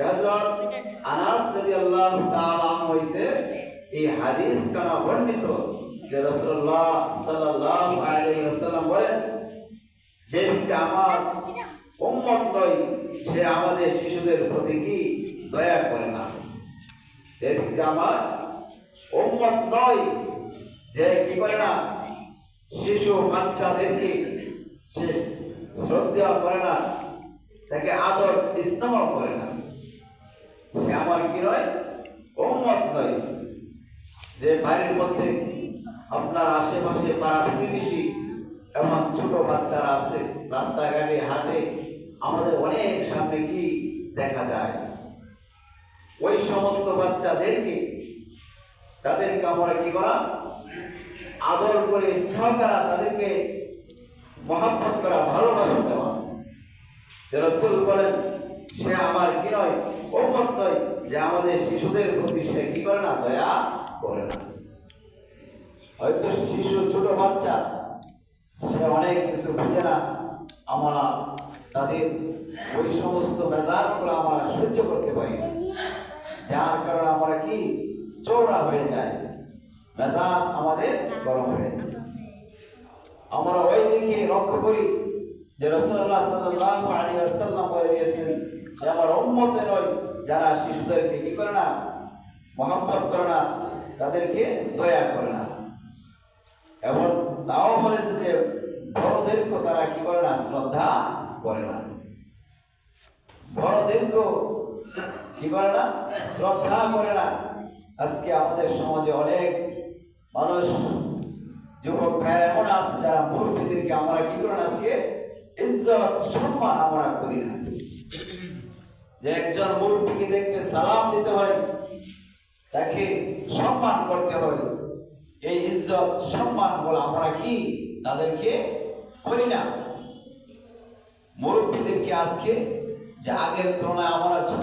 হযরত আনাস রাদিয়াল্লাহু তাআলা হইতে এই হাদিস কানা বর্ণিত যে রাসূলুল্লাহ সাল্লাল্লাহু আলাইহি ওয়াসাল্লাম বলেন, যে ব্যক্তি আমার উম্মত নয়, সে আমাদের শিশুদের প্রতি কি দয়া করে না? যে ব্যক্তি আমার উম্মত নয়, যে কি করে না? শিশু বাচ্চাদেরকে সে শ্রদ্ধা করে না, তাকে আদর স্নেহ করে না। সে আমার কি নয়? উম্মত নয়। যে বাড়ির মধ্যে আপনার আশেপাশে পাড়া প্রতিবেশী এমন ছোট বাচ্চারা আছে, রাস্তাঘাটে, হাটে, আমাদের অনেক সামনে কি দেখা যায়? ওই সমস্ত বাচ্চাদেরকে তাদেরকে আমরা কি করা? আদর করে স্নেহ করা, তাদেরকে মহাব্বত করা, ভালোবাসা দেওয়া। রসুল বলেন, সে আমার কি নয় নয়? যে আমাদের শিশুদের প্রতি সে কি করে না? দয়া করে না। হয়তো শিশু ছোট বাচ্চা, সে অনেক কিছু বুঝে না। আমরা তাদের ওই সমস্ত মেজাজগুলো আমরা সহ্য করতে পারি না। যার কারণে আমরা কি? চৌড়া হয়ে যায় মেজাজ আমাদের গরম হয়ে যায়। আমরা ওই দিকে লক্ষ্য করি যে রাসূলুল্লাহ সাল্লাল্লাহু আলাইহি ওয়াসাল্লাম বলে দিয়েছেন যে আমার উম্মতে নয়, যারা শিশুদেরকে কি করে না, মহব্বত করে না, তাদেরকে দয়া করে না। এবং তাও বলেছে যে বড়দেরকে তারা কি করে না, শ্রদ্ধা করে না। বড়দেরকেও কি করে না, শ্রদ্ধা করে না। আজকে আমাদের সমাজে অনেক মানুষ, যুবক ভাইয়েরা এমন আছে, যারা মুরব্বীদেরকে আমরা কি করি না আজকে সম্মান আমরা করি না। যে একজন মুরব্বীকে দেখতে সালাম দিতে হয়, তাকে সম্মান করতে হয়, এই ইজ্জত সম্মান বলে আমরা কি তাদেরকে করি না? মুরব্বীদেরকে আজকে যে আগের তুলনায় আমরা ছোট